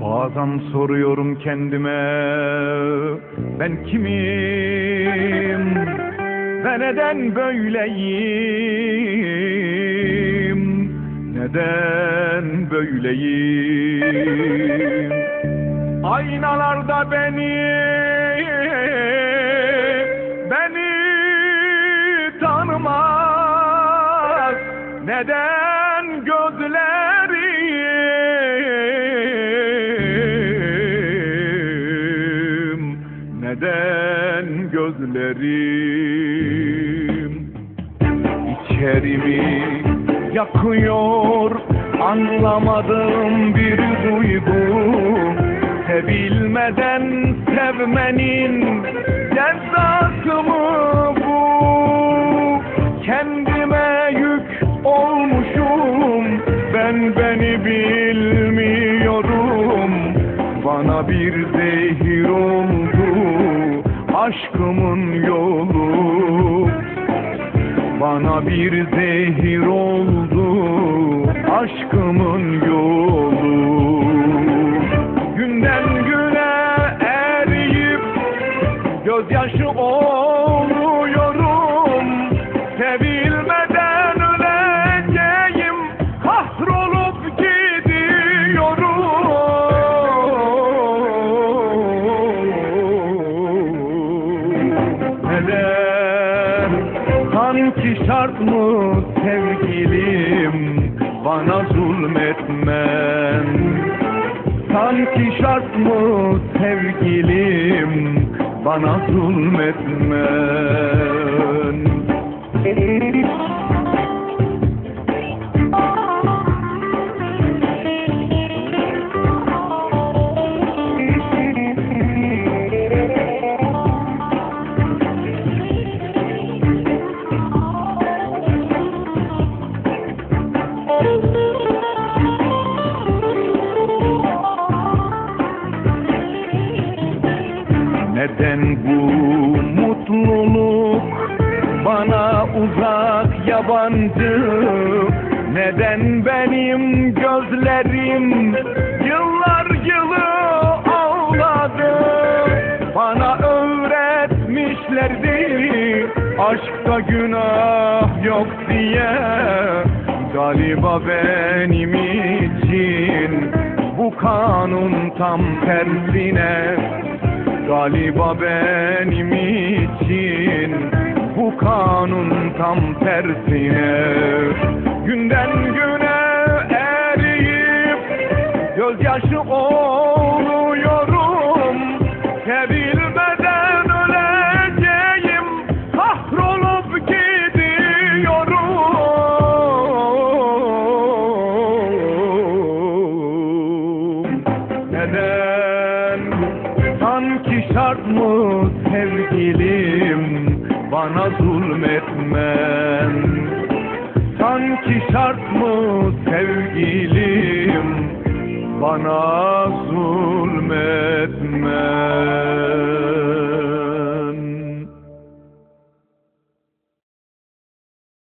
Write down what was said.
Bazen soruyorum kendime ben kimim ve neden böyleyim? Neden böyleyim aynalarda beni beni tanımaz. Neden gözlerim? Neden gözlerim? İçerimi yakıyor anlamadığım bir duygu sevmenin cezası mı bu. Kendime yük olmuşum. Ben beni bilmiyorum. Bana bir zehir oldu. Aşkımın yolu. Bana bir zehir oldu. Aşkımın yolu sanki şart mı sevgilim? Bana zulmetmen. Sanki şart mı sevgilim? Bana zulmetmen Neden bu mutluluk bana uzak yabancı? Neden benim gözlerim yıllar yılı ağladı? Bana öğretmişlerdi aşkta günah yok diye. Galiba benim için bu kanun tam tersine Galiba benim için bu kanun tam tersine. Günden güne eriyip gözyaşı oluyorum. Sevilmeden sanki şart mı sevgilim? Bana zulmetmen. Sanki şart mı sevgilim? Bana zulmetmen